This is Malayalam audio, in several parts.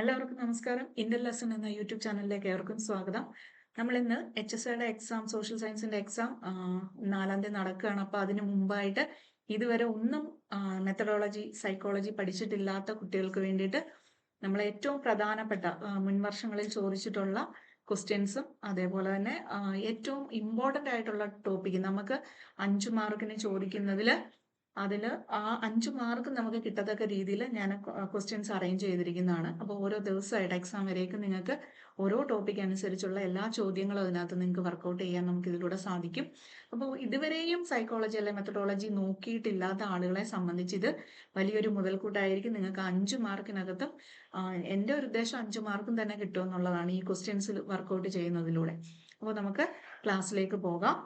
എല്ലാവർക്കും നമസ്കാരം. ഇന്റർ ലെസൺ എന്ന യൂട്യൂബ് ചാനലിലേക്ക് ഏവർക്കും സ്വാഗതം. നമ്മൾ ഇന്ന് എച്ച് എസ് ഐയുടെ എക്സാം സോഷ്യൽ സയൻസിന്റെ എക്സാം നാലാം തീയതി നടക്കുകയാണ്. അപ്പൊ അതിന് മുമ്പായിട്ട് ഇതുവരെ ഒന്നും മെത്തഡോളജി സൈക്കോളജി പഠിച്ചിട്ടില്ലാത്ത കുട്ടികൾക്ക് വേണ്ടിയിട്ട് നമ്മൾ ഏറ്റവും പ്രധാനപ്പെട്ട മുൻവർഷങ്ങളിൽ ചോദിച്ചിട്ടുള്ള ക്വസ്റ്റ്യൻസും അതേപോലെ തന്നെ ഏറ്റവും ഇമ്പോർട്ടന്റ് ആയിട്ടുള്ള ടോപ്പിക്ക് നമുക്ക് അഞ്ചു മാർക്കിന് ചോദിക്കുന്നതിൽ അതിൽ ആ അഞ്ച് മാർക്ക് നമുക്ക് കിട്ടത്തക്ക രീതിയിൽ ഞാൻ ക്വസ്റ്റ്യൻസ് അറേഞ്ച് ചെയ്തിരിക്കുന്നതാണ്. അപ്പോൾ ഓരോ ദിവസമായിട്ട് എക്സാം വരേക്കും നിങ്ങൾക്ക് ഓരോ ടോപ്പിക് അനുസരിച്ചുള്ള എല്ലാ ചോദ്യങ്ങളും അതിനകത്ത് നിങ്ങൾക്ക് വർക്കൗട്ട് ചെയ്യാൻ നമുക്ക് ഇതിലൂടെ സാധിക്കും. അപ്പോൾ ഇതുവരെയും സൈക്കോളജി അല്ലെ മെത്തഡോളജി നോക്കിയിട്ടില്ലാത്ത ആളുകളെ സംബന്ധിച്ച് ഇത് വലിയൊരു മുതൽക്കൂട്ടായിരിക്കും. നിങ്ങൾക്ക് അഞ്ച് മാർക്കിനകത്തും എന്റെ ഒരു ഉദ്ദേശം അഞ്ച് മാർക്കും തന്നെ കിട്ടുമെന്നുള്ളതാണ് ഈ ക്വസ്റ്റ്യൻസ് വർക്കൗട്ട് ചെയ്യുന്നതിലൂടെ. അപ്പോൾ നമുക്ക് ക്ലാസ്സിലേക്ക് പോകാം.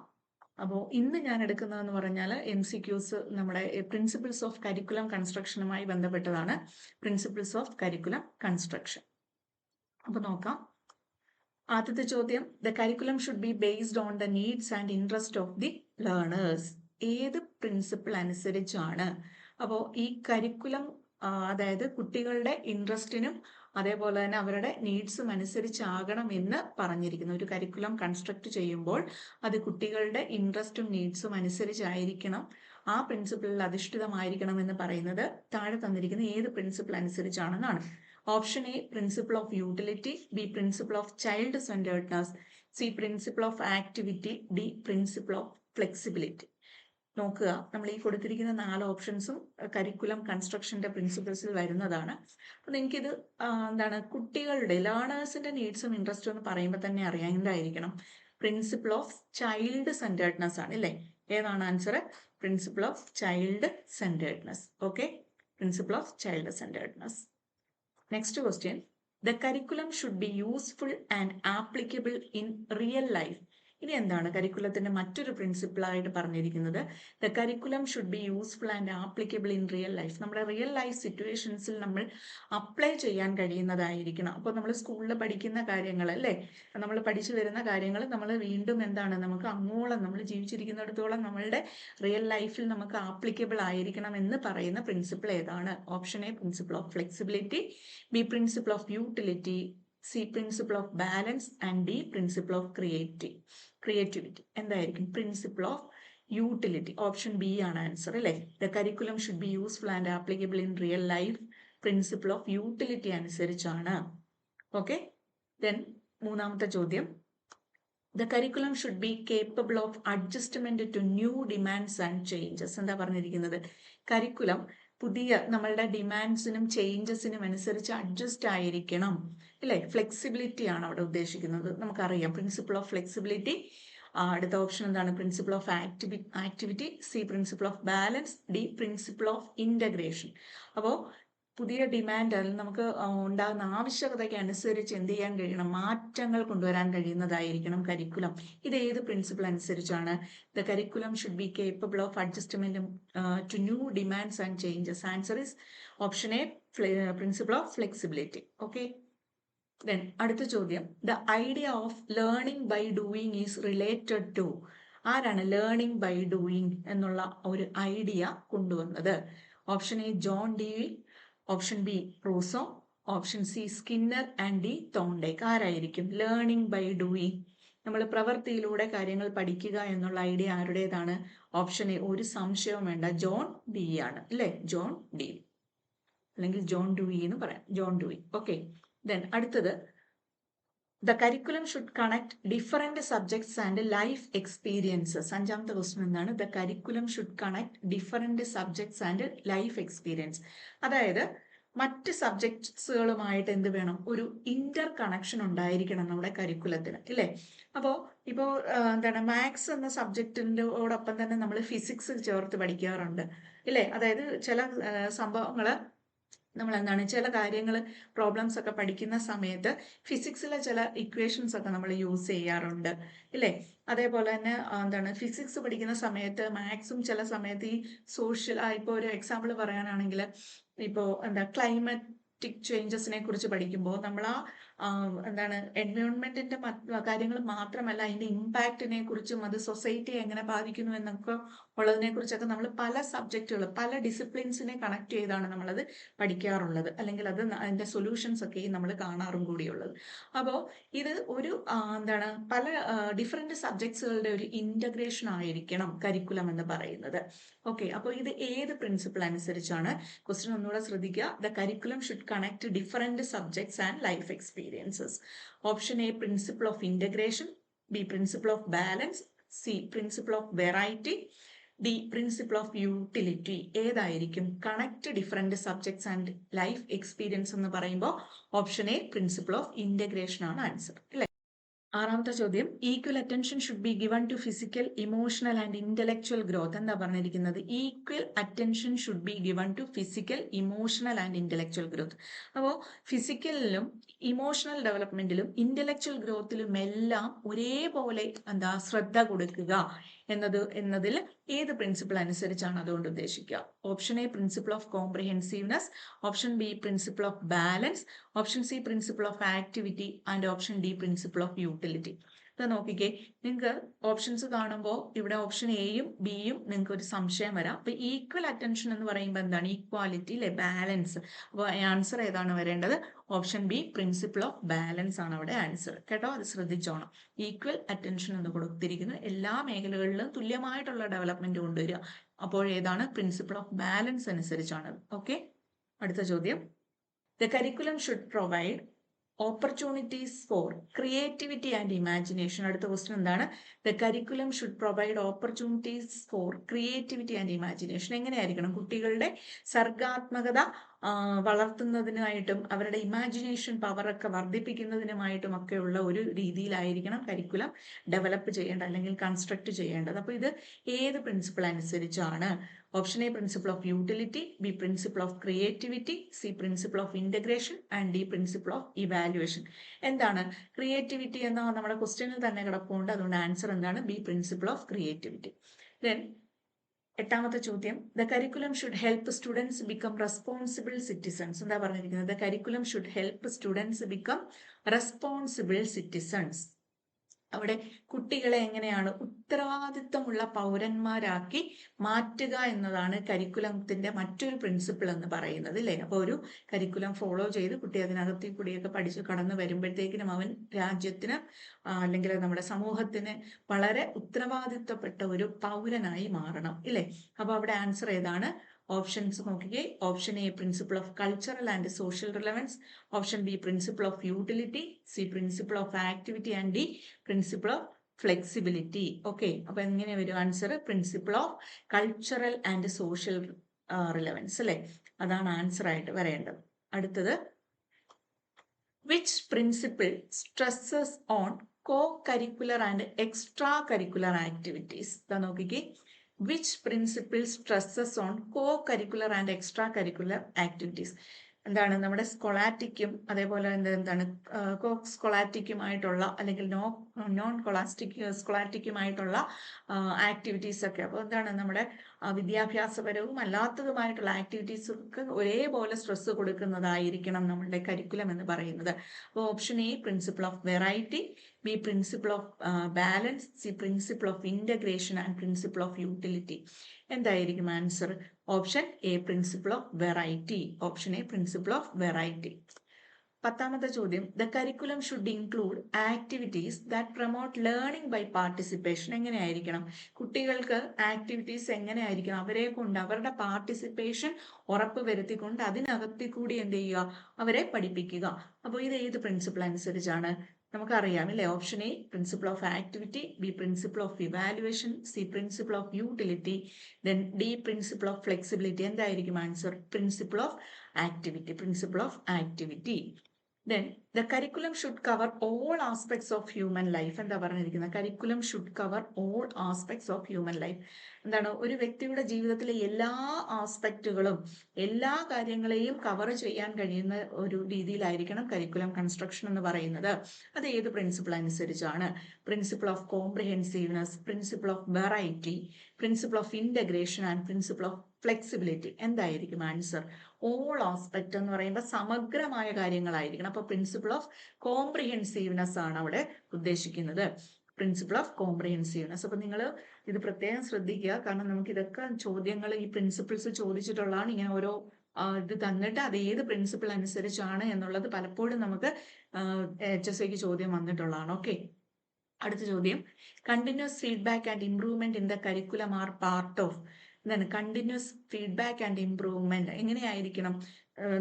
അപ്പോൾ ഇന്ന് ഞാൻ എടുക്കുന്നതെന്ന് പറഞ്ഞാൽ എം സി ക്യൂസ് നമ്മുടെ പ്രിൻസിപ്പിൾസ് ഓഫ് കരിക്കുലം കൺസ്ട്രക്ഷനുമായി ബന്ധപ്പെട്ടതാണ്. പ്രിൻസിപ്പിൾസ് ഓഫ് കരിക്കുലം കൺസ്ട്രക്ഷൻ അപ്പോൾ നോക്കാം. ആദ്യത്തെ ചോദ്യം the curriculum should be based on the needs and interest of the learners ഏത് പ്രിൻസിപ്പിൾ അനുസരിച്ചാണ്? അപ്പോൾ ഈ കരിക്കുലം അതായത് കുട്ടികളുടെ ഇൻട്രസ്റ്റിനും അതേപോലെ തന്നെ അവരുടെ നീഡ്സും അനുസരിച്ചാകണം എന്ന് പറഞ്ഞിരിക്കുന്നു. ഒരു കരിക്കുലം കൺസ്ട്രക്ട് ചെയ്യുമ്പോൾ അത് കുട്ടികളുടെ ഇൻട്രസ്റ്റും നീഡ്സും അനുസരിച്ചായിരിക്കണം. ആ പ്രിൻസിപ്പിളിൽ അധിഷ്ഠിതമായിരിക്കണം എന്ന് പറയുന്നത് താഴെ തന്നിരിക്കുന്ന ഏത് principle അനുസരിച്ചാണെന്നാണ്. Option A principle of utility B principle of child centredness C principle of activity D principle of flexibility. നോക്കുക. നമ്മൾ ഈ കൊടുത്തിരിക്കുന്ന നാല് ഓപ്ഷൻസും കരിക്കുലം കൺസ്ട്രക്ഷന്റെ പ്രിൻസിപ്പിൾസിൽ വരുന്നതാണ്. അപ്പം നിങ്ങൾക്കിത് എന്താണ് കുട്ടികളുടെ ലേണേഴ്സിന്റെ നീഡ്സും ഇൻട്രസ്റ്റും എന്ന് പറയുമ്പോൾ തന്നെ അറിയാണ്ടായിരിക്കണം പ്രിൻസിപ്പിൾ ഓഫ് ചൈൽഡ് സെന്റേർഡ്നെസ് ആണ് അല്ലേ ഏതാണ് answer principle of child centredness okay? Principle of child centredness next question. The curriculum should be useful and applicable in real life. ഇനി എന്താണ് കരിക്കുലത്തിന്റെ മറ്റൊരു പ്രിൻസിപ്പിൾ ആയിട്ട് പറഞ്ഞിരിക്കുന്നത്? The curriculum should be useful and applicable in real life നമ്മുടെ റിയൽ ലൈഫ് സിറ്റുവേഷൻസിൽ നമ്മൾ അപ്ലൈ ചെയ്യാൻ കഴിയുന്നതായിരിക്കണം. അപ്പോൾ നമ്മൾ സ്കൂളിൽ പഠിക്കുന്ന കാര്യങ്ങൾ അല്ലേ? നമ്മൾ പഠിച്ചു വരുന്ന കാര്യങ്ങൾ നമ്മൾ വീണ്ടും എന്താണ്? നമുക്ക് അങ്ങോളം നമ്മൾ ജീവിച്ചിരിക്കുന്നിടത്തോളം നമ്മളുടെ റിയൽ ലൈഫിൽ നമുക്ക് ആപ്ലിക്കബിൾ ആയിരിക്കണം എന്ന് പറയുന്ന പ്രിൻസിപ്പിൾ ഏതാണ്? Option A principle of flexibility B principle of utility C principle of balance and D principle of creati creativity എന്തായിരിക്കും? Principle of utility option B ആണ് ആൻസർ അല്ലേ? The curriculum should be useful and applicable in real life principle of utility അനുസരിച്ചാണ്. ഓക്കെ ദെൻ മൂന്നാമത്തെ ചോദ്യം. The curriculum should be capable of adjustment to new demands and changes എന്താ പറഞ്ഞിരിക്കുന്നത്? കരിക്കുലം പുതിയ നമ്മളുടെ ഡിമാൻഡ്സിനും ചേഞ്ചസിനും അനുസരിച്ച് അഡ്ജസ്റ്റ് ആയിരിക്കണം. അല്ലേ? ഫ്ലെക്സിബിലിറ്റി ആണ് അവിടെ ഉദ്ദേശിക്കുന്നത്. നമുക്കറിയാം പ്രിൻസിപ്പിൾ ഓഫ് ഫ്ലെക്സിബിലിറ്റി അടുത്ത ഓപ്ഷൻ എന്താണ്? Principle of activi activity C principle of balance D principle of integration അപ്പോൾ പുതിയ ഡിമാൻഡ് അല്ലെങ്കിൽ നമുക്ക് ഉണ്ടാകുന്ന ആവശ്യകതയ്ക്ക് അനുസരിച്ച് എന്ത് ചെയ്യാൻ കഴിയണം? മാറ്റങ്ങൾ കൊണ്ടുവരാൻ കഴിയുന്നതായിരിക്കണം കരിക്കുലം ഇത് ഏത് പ്രിൻസിപ്പിൾ അനുസരിച്ചാണ്? The curriculum should be capable of adjustment to new demands and changes answer is option A principle of flexibility okay then അടുത്ത ചോദ്യം. The idea of learning by doing is related to ആരാണ് ലേണിംഗ് ബൈ ഡൂയിങ് എന്നുള്ള ഒരു ഐഡിയ കൊണ്ടുവന്നത്? Option A John D option B Rousseau option C Skinner and D Thorndike ആരായിരിക്കും? ലേണിംഗ് ബൈ ഡൂയിങ് നമ്മൾ പ്രവൃത്തിയിലൂടെ കാര്യങ്ങൾ പഠിക്കുക എന്നുള്ള ഐഡിയ ആരുടേതാണ്? ഓപ്ഷൻ എ ഒരു സംശയവും വേണ്ട. ജോൺ ഡി ആണ്. അല്ലേ? ജോൺ ഡി അല്ലെങ്കിൽ ജോൺ ഡൂയി എന്ന് പറയാം. ജോൺ ഡൂയി ഓക്കെ ദെൻ അടുത്തത് the curriculum should connect different subjects and life experiences അഞ്ചാമത്തെ ക്വസ്റ്റൻ എന്താണ്? The curriculum should connect different subjects and life experience അതായത് മറ്റ് സബ്ജക്ട്സുകളുമായിട്ട് എന്ത് വേണം? ഒരു ഇന്റർ കണക്ഷൻ ഉണ്ടായിരിക്കണം നമ്മുടെ കരിക്കുലത്തിന് ഇല്ലേ? അപ്പോൾ ഇപ്പോൾ എന്താണ് മാത്സ് എന്ന സബ്ജക്റ്റിന്റെയോടൊപ്പം തന്നെ നമ്മൾ ഫിസിക്സ് ചേർത്ത് പഠിക്കാറുണ്ട്. ഇല്ലേ? അതായത് ചില സംഭവങ്ങൾ നമ്മൾ എന്താണ് ചില കാര്യങ്ങൾ പ്രോബ്ലംസ് ഒക്കെ പഠിക്കുന്ന സമയത്ത് ഫിസിക്സിലെ ചില ഇക്വേഷൻസ് ഒക്കെ നമ്മൾ യൂസ് ചെയ്യാറുണ്ട്. ഇല്ലേ? അതേപോലെ തന്നെ എന്താണ് ഫിസിക്സ് പഠിക്കുന്ന സമയത്ത് മാത്സും ചില സമയത്ത് ഈ സോഷ്യൽ ഇപ്പോൾ ഒരു എക്സാമ്പിൾ പറയാനാണെങ്കിൽ ഇപ്പോൾ എന്താ ക്ലൈമറ്റിക് ചേഞ്ചസിനെ കുറിച്ച് പഠിക്കുമ്പോൾ നമ്മൾ ആ എന്താണ് എൻവയോൺമെന്റിന്റെ കാര്യങ്ങൾ മാത്രമല്ല അതിന്റെ ഇമ്പാക്റ്റിനെ കുറിച്ചും അത് സൊസൈറ്റിയെ എങ്ങനെ ബാധിക്കുന്നു എന്നൊക്കെ ഉള്ളതിനെ കുറിച്ചൊക്കെ നമ്മൾ പല സബ്ജക്റ്റുകൾ പല ഡിസിപ്ലിൻസിനെ കണക്ട് ചെയ്താണ് നമ്മളത് പഠിക്കാറുള്ളത്. അല്ലെങ്കിൽ അത് അതിന്റെ സൊല്യൂഷൻസ് ഒക്കെ നമ്മൾ കാണാറും കൂടിയുള്ളത്. അപ്പോൾ ഇത് ഒരു എന്താണ് പല ഡിഫറെന്റ് സബ്ജക്ട്സുകളുടെ ഒരു ഇന്റഗ്രേഷൻ ആയിരിക്കണം കരിക്കുലം എന്ന് പറയുന്നത്. ഓക്കെ അപ്പോൾ ഇത് ഏത് പ്രിൻസിപ്പിൾ അനുസരിച്ചാണ്? ക്വസ്റ്റ്യൻ ഒന്നുകൂടെ ശ്രദ്ധിക്കുക. The curriculum should connect different subjects and life experiences option A principle of integration B principle of balance C principle of variety D principle of utility ഏതായിരിക്കും? Connect different subjects and life experience എന്ന് പറയുമ്പോൾ option A principle of integration ആണ് ആൻസർ അല്ലേ? ആറാമത്തെ ചോദ്യം equal attention should be given to physical emotional and intellectual growth എന്താ പറഞ്ഞിരിക്കുന്നത്? Equal attention should be given to physical emotional and intellectual growth അപ്പോൾ ഫിസിക്കലിലും ഇമോഷണൽ ഡെവലപ്മെന്റിലും ഇന്റലക്ച്വൽ ഗ്രോത്തിലും എല്ലാം ഒരേപോലെ എന്താ ശ്രദ്ധ കൊടുക്കുക എന്നത് എന്നതിൽ ഏത് പ്രിൻസിപ്പിൾ അനുസരിച്ചാണ് അതുകൊണ്ട് ഉദ്ദേശിക്കുക? Option A principle of comprehensiveness option B principle of balance option C principle of activity and option D principle of utility ഇത് നോക്കിക്കേ നിങ്ങൾക്ക് ഓപ്ഷൻസ് കാണുമ്പോൾ ഇവിടെ ഓപ്ഷൻ എയും ബിയും നിങ്ങൾക്ക് ഒരു സംശയം വരാം. അപ്പൊ ഈക്വൽ അറ്റൻഷൻ എന്ന് പറയുമ്പോൾ എന്താണ്? ഈക്വാലിറ്റി അല്ലെ ബാലൻസ് അപ്പോൾ ആൻസർ ഏതാണ് വരേണ്ടത്? Option B principle of balance ആണ് അവിടെ ആൻസർ കേട്ടോ അത് ശ്രദ്ധിച്ചോണം. ഈക്വൽ അറ്റൻഷൻ എന്ന് കൊടുത്തിരിക്കുന്നത് എല്ലാ മേഖലകളിലും തുല്യമായിട്ടുള്ള ഡെവലപ്മെന്റ് കൊണ്ടുവരിക. അപ്പോൾ ഏതാണ്? പ്രിൻസിപ്പിൾ ഓഫ് ബാലൻസ് അനുസരിച്ചാണ്. ഓക്കെ അടുത്ത ചോദ്യം. The curriculum should provide opportunities for creativity and imagination അടുത്ത ക്വസ്റ്റ്യൻ എന്താണ്? The curriculum should provide opportunities for creativity and imagination എങ്ങനെയായിരിക്കണം? കുട്ടികളുടെ സർഗാത്മകത വളർത്തുന്നതിനായിട്ടും അവരുടെ ഇമാജിനേഷൻ പവറൊക്കെ വർദ്ധിപ്പിക്കുന്നതിനുമായിട്ടും ഒക്കെയുള്ള ഒരു രീതിയിലായിരിക്കണം കരിക്കുലം ഡെവലപ്പ് ചെയ്യേണ്ടത് അല്ലെങ്കിൽ കൺസ്ട്രക്ട് ചെയ്യേണ്ടത്. അപ്പോൾ ഇത് ഏത് പ്രിൻസിപ്പിൾ അനുസരിച്ചാണ് option A principle of utility B principle of creativity C principle of integration and D principle of evaluation എന്താണ്? ക്രിയേറ്റിവിറ്റി എന്ന നമ്മുടെ ക്വസ്റ്റ്യനിൽ തന്നെ കിടപ്പുണ്ട്. അതുകൊണ്ട് ആൻസർ എന്താണ്? B principle of creativity then എട്ടാമത്തെ ചോദ്യം. The curriculum should help students become responsible citizens എന്താ പറഞ്ഞിരിക്കുന്നത്? The curriculum should help students become responsible citizens അവിടെ കുട്ടികളെ എങ്ങനെയാണ് ഉത്തരവാദിത്വമുള്ള പൗരന്മാരാക്കി മാറ്റുക എന്നതാണ് കരിക്കുലത്തിന്റെ മറ്റൊരു പ്രിൻസിപ്പിൾ എന്ന് പറയുന്നത് അല്ലേ? അപ്പോൾ ഒരു കരിക്കുലം ഫോളോ ചെയ്ത് കുട്ടി അതിനകത്ത് കൂടിയൊക്കെ പഠിച്ച് കടന്നു വരുമ്പോഴത്തേക്കിനും അവൻ രാജ്യത്തിന് അല്ലെങ്കിൽ നമ്മുടെ സമൂഹത്തിന് വളരെ ഉത്തരവാദിത്വപ്പെട്ട ഒരു പൗരനായി മാറണം ഇല്ലേ? അപ്പോൾ അവിടെ ആൻസർ ഏതാണ്? ഓപ്ഷൻസ് നോക്കിക്കേ. Option A principle of cultural and social relevance option B principle of utility C principle of activity and D principle of flexibility okay അപ്പൊ എങ്ങനെ വരും answer principle of cultural and social relevance അല്ലെ? അതാണ് ആൻസർ ആയിട്ട് വരേണ്ടത്. അടുത്തത് which principle stresses on co curricular and extra curricular activities ഇതാ നോക്കിക്കേ. Which principle stresses on co curricular and extra curricular activities എന്താണ് നമ്മുടെ സ്കൊളാറ്റിക്കും അതേപോലെ എന്താണ് കോ സ്കൊളാറ്റിക്കുമായിട്ടുള്ള അല്ലെങ്കിൽ നോ നോൺ കൊളാസ്റ്റിക് സ്കൊളാറ്റിക്കുമായിട്ടുള്ള ആക്ടിവിറ്റീസ് ഒക്കെ. അപ്പോൾ എന്താണ് നമ്മുടെ വിദ്യാഭ്യാസപരവും അല്ലാത്തതുമായിട്ടുള്ള ആക്ടിവിറ്റീസൊക്കെ ഒരേപോലെ സ്ട്രെസ് കൊടുക്കുന്നതായിരിക്കണം നമ്മളുടെ കരിക്കുലം എന്ന് പറയുന്നത്. അപ്പോൾ option A principle of variety B principle of balance C principle of integration and principle of utility എന്തായിരിക്കും answer option A principle of variety option A principle of variety പത്താമത്തെ ചോദ്യം. The curriculum should include activities that promote learning by participation എങ്ങനെയായിരിക്കണം? കുട്ടികൾക്ക് ആക്ടിവിറ്റീസ് എങ്ങനെയായിരിക്കണം? അവരെ കൊണ്ട് അവരുടെ പാർട്ടിസിപ്പേഷൻ ഉറപ്പ് വരുത്തിക്കൊണ്ട് അതിനകത്തിൽ കൂടി എന്ത് ചെയ്യുക? അവരെ പഠിപ്പിക്കുക. അപ്പോൾ ഇത് ഏത് പ്രിൻസിപ്പിൾ അനുസരിച്ചാണ്? നമുക്കറിയാം അല്ലേ option A principle of activity B principle of evaluation C principle of utility then D principle of flexibility എന്തായിരിക്കും answer principle of activity principle of activity then the curriculum should cover all aspects of human life എന്താ പറഞ്ഞിരിക്കുന്നത്? Curriculum should cover all aspects of human life എന്താണ്? ഒരു വ്യക്തിയുടെ ജീവിതത്തിലെ എല്ലാ ആസ്പെക്റ്റുകളും എല്ലാ കാര്യങ്ങളെയും കവർ ചെയ്യാൻ കഴിയുന്ന ഒരു രീതിയിലായിരിക്കണം കരിക്കുലം കൺസ്ട്രക്ഷൻ എന്ന് പറയുന്നത്. അത് ഏത് പ്രിൻസിപ്പിൾ അനുസരിച്ചാണ്? Principle of comprehensiveness principle of variety principle of integration and principle of flexibility എന്തായിരിക്കും ആൻസർ ഓൾ ആസ്പെക്ട് എന്ന് പറയുമ്പോൾ സമഗ്രമായ കാര്യങ്ങളായിരിക്കണം. അപ്പൊ പ്രിൻസിപ്പിൾ ഓഫ് കോംപ്രിഹെൻസീവ്നെസ് ആണ് അവിടെ ഉദ്ദേശിക്കുന്നത്. പ്രിൻസിപ്പിൾ ഓഫ് കോംപ്രിഹെൻസീവ്നെസ് അപ്പൊ നിങ്ങൾ ഇത് പ്രത്യേകം ശ്രദ്ധിക്കുക. കാരണം നമുക്ക് ഇതൊക്കെ ചോദ്യങ്ങൾ ഈ പ്രിൻസിപ്പിൾസ് ചോദിച്ചിട്ടുള്ളതാണ്. ഇങ്ങനെ ഓരോ ഇത് തന്നിട്ട് അത് ഏത് പ്രിൻസിപ്പിൾ അനുസരിച്ചാണ് എന്നുള്ളത് പലപ്പോഴും നമുക്ക് എച്ച് എസ് ഐക്ക് ചോദ്യം വന്നിട്ടുള്ളതാണ്. ഓക്കെ അടുത്ത ചോദ്യം. Continuous feedback and improvement in the curriculum are part of എന്താണ് കണ്ടിന്യൂസ് ഫീഡ്ബാക്ക് ആൻഡ് ഇംപ്രൂവ്മെന്റ് എങ്ങനെയായിരിക്കണം?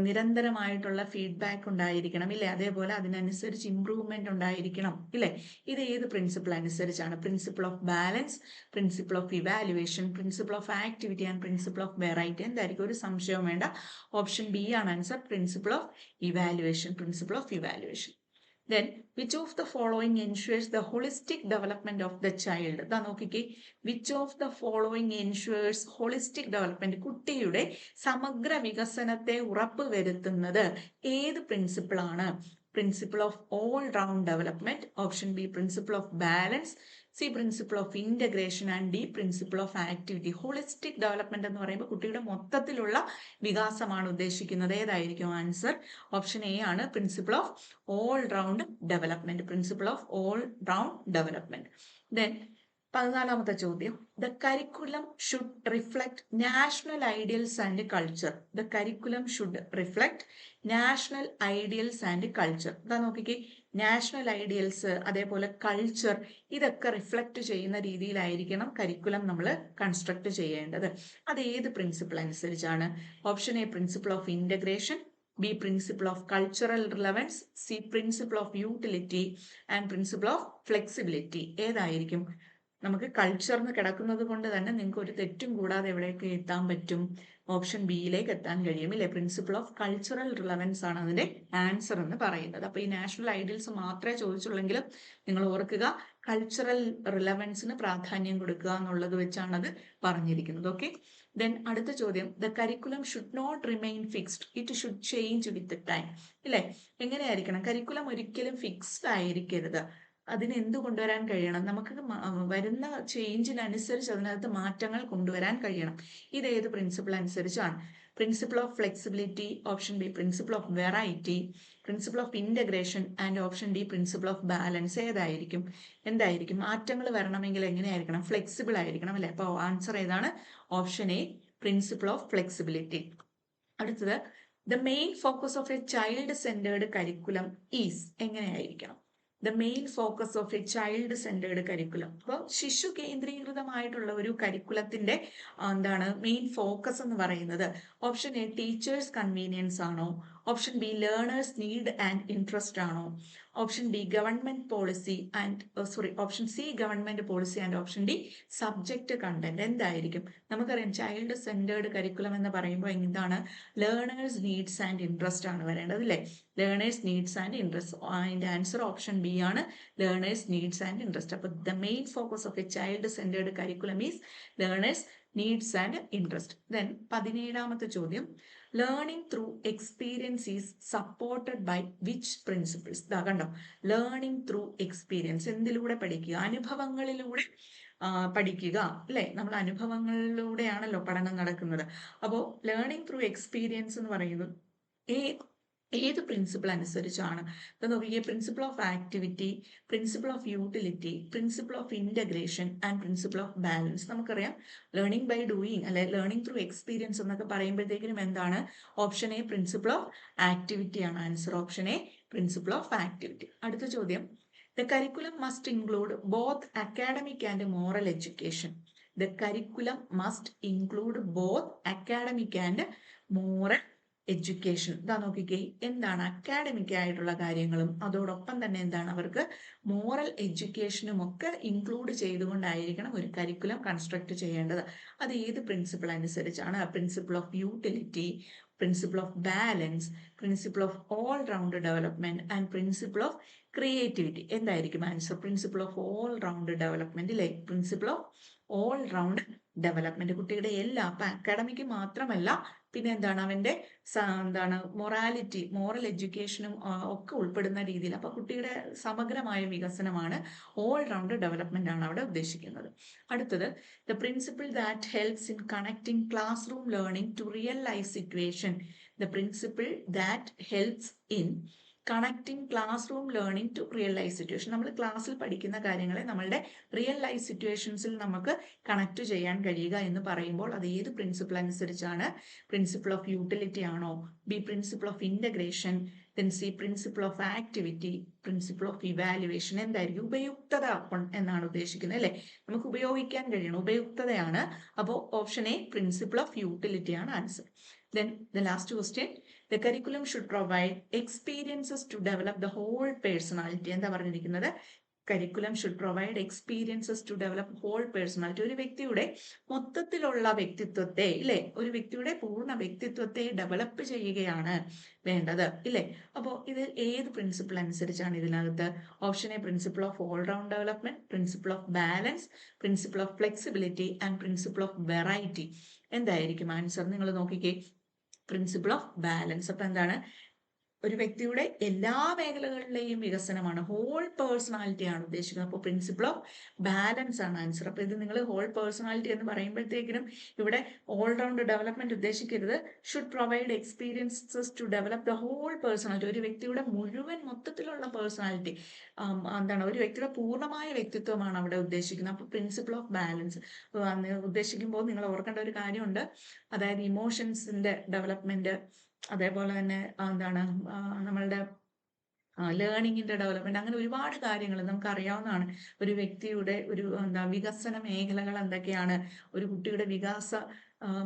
നിരന്തരമായിട്ടുള്ള ഫീഡ്ബാക്ക് ഉണ്ടായിരിക്കണം ഇല്ലേ? അതേപോലെ അതിനനുസരിച്ച് ഇംപ്രൂവ്മെന്റ് ഉണ്ടായിരിക്കണം ഇല്ലേ? ഇത് ഏത് പ്രിൻസിപ്പിൾ അനുസരിച്ചാണ്? Principle of balance principle of evaluation principle of activity and principle of variety എന്തായിരിക്കും? ഒരു സംശയവും വേണ്ട. ഓപ്ഷൻ ബി ആണ് answer principle of evaluation principle of evaluation then which of the following ensures the holistic development of the child ഇതാ നോക്കിക്കേ. Which of the following ensures holistic development കുട്ടിയുടെ സമഗ്ര വികസനത്തെ ഉറപ്പ് വരുത്തുന്നത് ഏത് പ്രിൻസിപ്പിൾ ആണ്? Principle of all round development option B principle of balance C principle of integration and D principle of activity holistic development എന്ന് പറയുമ്പോൾ കുട്ടിയുടെ മൊത്തത്തിലുള്ള വികാസമാണ് ഉദ്ദേശിക്കുന്നത്. ഏതായിരിക്കും ആൻസർ ഓപ്ഷൻ എ ആണ് principle of all round development principle of all round development then പതിനാലാമത്തെ ചോദ്യം. The curriculum should reflect national ideals and culture the curriculum should reflect national ideals and culture ഇതാ നോക്കിക്കേ. നാഷണൽ ഐഡിയൽസ് അതേപോലെ കൾച്ചർ ഇതൊക്കെ റിഫ്ലക്ട് ചെയ്യുന്ന രീതിയിലായിരിക്കണം കരിക്കുലം നമ്മൾ കൺസ്ട്രക്ട് ചെയ്യേണ്ടത്. അത് ഏത് പ്രിൻസിപ്പിൾ അനുസരിച്ചാണ്? Option A principle of integration B principle of cultural relevance C principle of utility and principle of flexibility ഏതായിരിക്കും? നമുക്ക് കൾച്ചറിന് കിടക്കുന്നത് കൊണ്ട് തന്നെ നിങ്ങൾക്ക് ഒരു തെറ്റും കൂടാതെ എവിടേക്ക് എത്താൻ പറ്റും. ഓപ്ഷൻ ബിയിലേക്ക് എത്താൻ കഴിയും. ഇല്ലേ? പ്രിൻസിപ്പിൾ ഓഫ് കൾച്ചറൽ റിലവൻസ് ആണ് അതിന്റെ ആൻസർ എന്ന് പറയുന്നത്. അപ്പൊ ഈ നാഷണൽ ഐഡിയൽസ് മാത്രമേ ചോദിച്ചുള്ളെങ്കിലും നിങ്ങൾ ഓർക്കുക കൾച്ചറൽ റിലവൻസിന് പ്രാധാന്യം കൊടുക്കുക എന്നുള്ളത് വെച്ചാണ് അത് പറഞ്ഞിരിക്കുന്നത്. ഓക്കെ ദെൻ അടുത്ത ചോദ്യം. The curriculum should not remain fixed it should change with time ഇല്ലേ? എങ്ങനെയായിരിക്കണം? കരിക്കുലം ഒരിക്കലും ഫിക്സ്ഡ് ആയിരിക്കരുത്. അതിന് എന്ത് കൊണ്ടുവരാൻ കഴിയണം? നമുക്ക് വരുന്ന ചേഞ്ചിനനുസരിച്ച് അതിനകത്ത് മാറ്റങ്ങൾ കൊണ്ടുവരാൻ കഴിയണം. ഇത് ഏത് പ്രിൻസിപ്പിൾ അനുസരിച്ചാണ്? Principle of flexibility option B principle of variety principle of integration and option D principle of balance ഏതായിരിക്കും? എന്തായിരിക്കും? മാറ്റങ്ങൾ വരണമെങ്കിൽ എങ്ങനെയായിരിക്കണം? ഫ്ലെക്സിബിൾ ആയിരിക്കണം അല്ലേ? അപ്പോൾ ആൻസർ ഏതാണ്? Option A principle of flexibility അടുത്തത് the main focus of a child centred curriculum is എങ്ങനെയായിരിക്കണം? The main focus of a child centred curriculum അപ്പോൾ ശിശു കേന്ദ്രീകൃതമായിട്ടുള്ള ഒരു കരിക്കുലത്തിന്റെ എന്താണ് മെയിൻ ഫോക്കസ് എന്ന് പറയുന്നത് ഓപ്ഷൻ എ ടീച്ചേഴ്സ് കൺവീനിയൻസ് ആണോ? Option B learners need and interest ആണോ? Option D government policy and sorry option C government policy and option D subject content എന്തായിരിക്കും? നമുക്കറിയാം ചൈൽഡ് സെന്റേർഡ് കരിക്കുലം എന്ന് പറയുമ്പോൾ എന്താണ്? ലേണേഴ്സ് നീഡ്സ് ആൻഡ് ഇൻട്രസ്റ്റ് ആണ് വരേണ്ടത് അല്ലേ? ലേണേഴ്സ് നീഡ്സ് ആൻഡ് ഇൻട്രസ്റ്റ് അതിന്റെ ആൻസർ ഓപ്ഷൻ ബി ആണ്. ലേണേഴ്സ് നീഡ്സ് ആൻഡ് ഇൻട്രസ്റ്റ് അപ്പോൾ the main focus of a child centred curriculum is learners needs and interest then പതിനേഴാമത്തെ ചോദ്യം. Learning through experience is supported by which principles ഇതാ കണ്ടോ. ലേണിംഗ് ത്രൂ എക്സ്പീരിയൻസ് എന്തിലൂടെ പഠിക്കുക? അനുഭവങ്ങളിലൂടെ പഠിക്കുക. അല്ലെ? നമ്മൾ അനുഭവങ്ങളിലൂടെയാണല്ലോ പഠനം നടക്കുന്നത്. അപ്പോൾ ലേണിംഗ് ത്രൂ എക്സ്പീരിയൻസ് എന്ന് പറയുന്നത് ഏ ഏത് പ്രിൻസിപ്പിൾ അനുസരിച്ചാണ്? ഇപ്പൊ നോക്കിയേ principle of activity principle of utility principle of integration and principle of balance നമുക്കറിയാം ലേണിംഗ് ബൈ ഡൂയിങ് അല്ലെ ലേണിംഗ് ത്രൂ എക്സ്പീരിയൻസ് എന്നൊക്കെ പറയുമ്പോഴത്തേക്കിനും എന്താണ്? Option A principle of activity ആണ് answer option A principle of activity അടുത്ത ചോദ്യം. The curriculum must include both academic and moral education the curriculum must include both academic and moral education ഇതാ നോക്കിക്കേ എന്താണ് അക്കാഡമിക് ആയിട്ടുള്ള കാര്യങ്ങളും അതോടൊപ്പം തന്നെ എന്താണ് അവർക്ക് മോറൽ എഡ്യൂക്കേഷനും ഒക്കെ ഇൻക്ലൂഡ് ചെയ്തുകൊണ്ടായിരിക്കണം ഒരു കരിക്കുലം കൺസ്ട്രക്ട് ചെയ്യേണ്ടത്. അത് ഏത് പ്രിൻസിപ്പിൾ അനുസരിച്ചാണ്? Principle of utility principle of balance principle of all round development and principle of creativity എന്തായിരിക്കും answer principle of all round development ഇല്ലേ principle of all round development കുട്ടിയുടെ എല്ലാ അക്കാഡമിക് മാത്രമല്ല പിന്നെ എന്താണ് അവന്റെ എന്താണ് മൊറാലിറ്റി മോറൽ എഡ്യൂക്കേഷനും ഒക്കെ ഉൾപ്പെടുന്ന രീതിയിൽ. അപ്പൊ കുട്ടിയുടെ സമഗ്രമായ വികസനമാണ് ഓൾ റൗണ്ട് ഡെവലപ്മെന്റ് ആണ് അവിടെ ഉദ്ദേശിക്കുന്നത്. അടുത്തത് the principle that helps in connecting class room learning to real life situation the principle that helps in connecting class room learning to real life situation നമ്മൾ ക്ലാസ്സിൽ പഠിക്കുന്ന കാര്യങ്ങളെ നമ്മളുടെ റിയൽ ലൈഫ് സിറ്റുവേഷൻസിൽ നമുക്ക് കണക്ട് ചെയ്യാൻ കഴിയുക എന്ന് പറയുമ്പോൾ അത് ഏത് പ്രിൻസിപ്പിൾ അനുസരിച്ചാണ്? പ്രിൻസിപ്പിൾ ഓഫ് യൂട്ടിലിറ്റി ആണോ? B principle of integration then C principle of activity principle of evaluation എന്തായിരിക്കും? ഉപയുക്തത എന്നാണ് ഉദ്ദേശിക്കുന്നത് അല്ലേ? നമുക്ക് ഉപയോഗിക്കാൻ കഴിയണം. ഉപയുക്തതയാണ്. അപ്പോൾ option A principle of utility ആണ് answer then the last question the curriculum should provide experiences to develop the whole personality എന്താ പറഞ്ഞിരിക്കുന്നത്? Curriculum should provide experiences to develop whole personality ഒരു വ്യക്തിയുടെ മൊത്തത്തിലുള്ള വ്യക്തിത്വത്തെ ഇല്ലേ? ഒരു വ്യക്തിയുടെ പൂർണ വ്യക്തിത്വത്തെ ഡെവലപ്പ് ചെയ്യുകയാണ് വേണ്ടത് ഇല്ലേ? അപ്പോൾ ഇത് ഏത് പ്രിൻസിപ്പിൾ അനുസരിച്ചാണ് ഇതിനകത്ത്? Option A principle of all round development principle of balance principle of flexibility and principle of variety എന്തായിരിക്കും? ആൻസർ നിങ്ങൾ നോക്കിക്കേ. പ്രിൻസിപ്പിൾ ഓഫ് ബാലൻസ് അപ്പൊ എന്താണ്? ഒരു വ്യക്തിയുടെ എല്ലാ മേഖലകളിലെയും വികസനമാണ്. ഹോൾ പേഴ്സണാലിറ്റി ആണ് ഉദ്ദേശിക്കുന്നത്. അപ്പോൾ പ്രിൻസിപ്പിൾ ഓഫ് ബാലൻസ് ആണ് ആൻസർ അപ്പോൾ ഇത് നിങ്ങൾ ഹോൾ പേഴ്സണാലിറ്റി എന്ന് പറയുമ്പോഴത്തേക്കിനും ഇവിടെ all round development ഉദ്ദേശിക്കരുത്. Should provide experiences to develop the whole personality ഒരു വ്യക്തിയുടെ മുഴുവൻ മൊത്തത്തിലുള്ള പേഴ്സണാലിറ്റി എന്താണ്? ഒരു വ്യക്തിയുടെ പൂർണമായ വ്യക്തിത്വമാണ് അവിടെ ഉദ്ദേശിക്കുന്നത്. അപ്പോൾ പ്രിൻസിപ്പിൾ ഓഫ് ബാലൻസ് ഉദ്ദേശിക്കുമ്പോൾ നിങ്ങൾ ഓർക്കേണ്ട ഒരു കാര്യമുണ്ട്. അതായത് ഇമോഷൻസിന്റെ ഡെവലപ്മെന്റ് അതേപോലെ തന്നെ എന്താണ് നമ്മളുടെ ലേണിങ്ങിന്റെ ഡെവലപ്മെന്റ് അങ്ങനെ ഒരുപാട് കാര്യങ്ങൾ നമുക്ക് അറിയാവുന്നതാണ് ഒരു വ്യക്തിയുടെ ഒരു എന്താ വികസന മേഖലകൾ എന്തൊക്കെയാണ് ഒരു കുട്ടിയുടെ വികാസ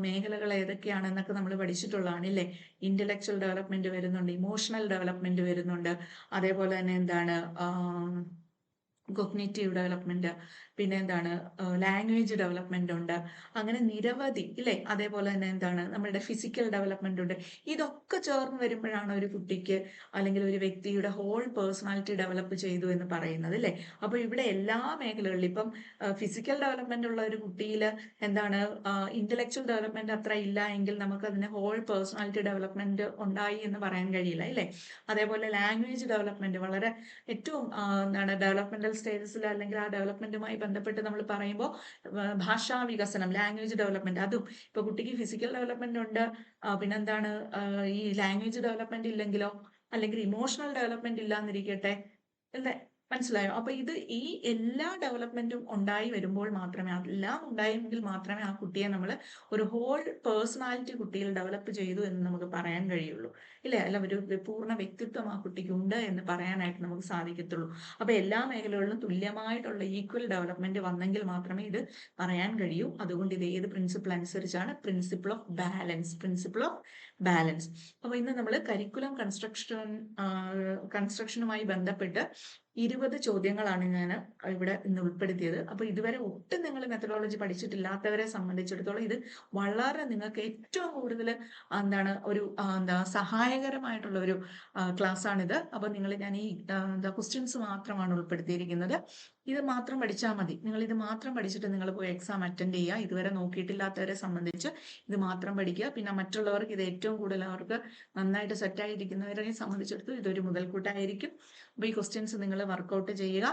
മേഖലകൾ ഏതൊക്കെയാണ് എന്നൊക്കെ നമ്മൾ പഠിച്ചിട്ടുള്ളതാണ് ഇല്ലേ? ഇന്റലക്ച്വൽ ഡെവലപ്മെന്റ് വരുന്നുണ്ട് ഇമോഷണൽ ഡെവലപ്മെന്റ് വരുന്നുണ്ട് അതേപോലെ തന്നെ എന്താണ് കൊഗ്നേറ്റീവ് ഡെവലപ്മെന്റ് പിന്നെ എന്താണ് ലാംഗ്വേജ് ഡെവലപ്മെന്റ് ഉണ്ട്. അങ്ങനെ നിരവധി ഇല്ലേ? അതേപോലെ തന്നെ എന്താണ് നമ്മളുടെ ഫിസിക്കൽ ഡെവലപ്മെന്റ് ഉണ്ട്. ഇതൊക്കെ ചേർന്ന് വരുമ്പോഴാണ് ഒരു കുട്ടിക്ക് അല്ലെങ്കിൽ ഒരു വ്യക്തിയുടെ ഹോൾ പേഴ്സണാലിറ്റി ഡെവലപ്പ് ചെയ്തു എന്ന് പറയുന്നത് അല്ലേ അപ്പോൾ ഇവിടെ എല്ലാ മേഖലകളിലും ഇപ്പം ഫിസിക്കൽ ഡെവലപ്മെന്റ് ഉള്ള ഒരു കുട്ടിയിൽ എന്താണ് ഇന്റലക്ച്വൽ ഡെവലപ്മെന്റ് അത്ര ഇല്ല എങ്കിൽ നമുക്ക് അതിന് ഹോൾ പേഴ്സണാലിറ്റി ഡെവലപ്മെന്റ് ഉണ്ടായി എന്ന് പറയാൻ കഴിയില്ല അല്ലേ അതേപോലെ ലാംഗ്വേജ് ഡെവലപ്മെന്റ് വളരെ ഏറ്റവും എന്താണ് ഡെവലപ്മെന്റൽ സ്റ്റേജസിൽ അല്ലെങ്കിൽ ആ ഡെവലപ്മെന്റുമായി ബന്ധപ്പെട്ട് നമ്മൾ പറയുമ്പോൾ ഭാഷാ വികസനം ലാംഗ്വേജ് ഡെവലപ്മെന്റ് അതും. ഇപ്പൊ കുട്ടിക്ക് ഫിസിക്കൽ ഡെവലപ്മെന്റ് ഉണ്ട്. പിന്നെന്താണ്? ഈ ലാംഗ്വേജ് ഡെവലപ്മെന്റ് ഇല്ലെങ്കിലോ? അല്ലെങ്കിൽ ഇമോഷണൽ ഡെവലപ്മെന്റ് ഇല്ലാന്നിരിക്കട്ടെ അല്ലേ? മനസ്സിലായോ? അപ്പൊ ഇത് ഈ എല്ലാ ഡെവലപ്മെന്റും ഉണ്ടായി വരുമ്പോൾ മാത്രമേ എല്ലാം ഉണ്ടായെങ്കിൽ മാത്രമേ ആ കുട്ടിയെ നമ്മൾ ഒരു ഹോൾ പേഴ്സണാലിറ്റി കുട്ടിയിൽ ഡെവലപ്പ് ചെയ്തു എന്ന് നമുക്ക് പറയാൻ കഴിയുള്ളൂ. ഇല്ലേ? അല്ല ഒരു പൂർണ വ്യക്തിത്വം ആ കുട്ടിക്ക് ഉണ്ട് എന്ന് പറയാനായിട്ട് നമുക്ക് സാധിക്കത്തുള്ളൂ. അപ്പൊ എല്ലാ മേഖലകളിലും തുല്യമായിട്ടുള്ള ഈക്വൽ ഡെവലപ്മെന്റ് വന്നെങ്കിൽ മാത്രമേ ഇത് പറയാൻ കഴിയൂ. അതുകൊണ്ട് ഇത് ഏത് പ്രിൻസിപ്പിൾ അനുസരിച്ചാണ്? Principle of balance principle of balance. അപ്പോൾ ഇന്ന് നമ്മൾ കരിക്കുലം കൺസ്ട്രക്ഷൻ കൺസ്ട്രക്ഷനുമായി ബന്ധപ്പെട്ട് ഇരുപത് ചോദ്യങ്ങളാണ് ഞാൻ ഇവിടെ ഇന്ന് ഉൾപ്പെടുത്തിയത്. അപ്പോൾ ഇതുവരെ ഒട്ടും നിങ്ങൾ മെത്തഡോളജി പഠിച്ചിട്ടില്ലാത്തവരെ സംബന്ധിച്ചിടത്തോളം ഇത് വളരെ നിങ്ങൾക്ക് ഏറ്റവും കൂടുതൽ എന്താണ് ഒരു എന്താ സഹായകരമായിട്ടുള്ള ഒരു ക്ലാസ് ആണിത് അപ്പോൾ നിങ്ങൾ ഞാൻ ഈ എന്താ ക്വസ്റ്റ്യൻസ് മാത്രമാണ് ഉൾപ്പെടുത്തിയിരിക്കുന്നത്. ഇത് മാത്രം പഠിച്ചാൽ മതി. നിങ്ങൾ ഇത് മാത്രം പഠിച്ചിട്ട് നിങ്ങൾ പോയി എക്സാം അറ്റൻഡ് ചെയ്യുക. ഇതുവരെ നോക്കിയിട്ടില്ലാത്തവരെ സംബന്ധിച്ച് ഇത് മാത്രം പഠിക്കുക. പിന്നെ മറ്റുള്ളവർക്ക് ഇത് ഏറ്റവും കൂടുതൽ അവർക്ക് നന്നായിട്ട് സെറ്റായിരിക്കുന്നവരെ സംബന്ധിച്ചിടത്തോളം ഇതൊരു മുതൽക്കൂട്ടായിരിക്കും. അപ്പോൾ ഈ ക്വസ്റ്റ്യൻസ് നിങ്ങൾ വർക്കൗട്ട് ചെയ്യുക.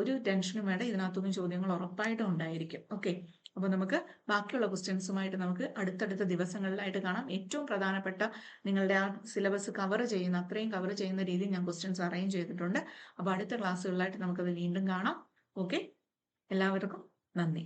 ഒരു ടെൻഷനും വേണ്ട ഇതിനകത്തൊന്നും ചോദ്യങ്ങൾ ഉറപ്പായിട്ടും ഉണ്ടായിരിക്കും. ഓക്കെ അപ്പോൾ നമുക്ക് ബാക്കിയുള്ള ക്വസ്റ്റ്യൻസുമായിട്ട് നമുക്ക് അടുത്തടുത്ത ദിവസങ്ങളിലായിട്ട് കാണാം. ഏറ്റവും പ്രധാനപ്പെട്ട നിങ്ങളുടെ ആ സിലബസ് കവർ ചെയ്യുന്ന അത്രയും കവർ ചെയ്യുന്ന രീതിയിൽ ഞാൻ ക്വസ്റ്റ്യൻസ് അറേഞ്ച് ചെയ്തിട്ടുണ്ട്. അപ്പോൾ അടുത്ത ക്ലാസ്സുകളിലായിട്ട് നമുക്കത് വീണ്ടും കാണാം. ഓക്കെ എല്ലാവർക്കും നന്ദി.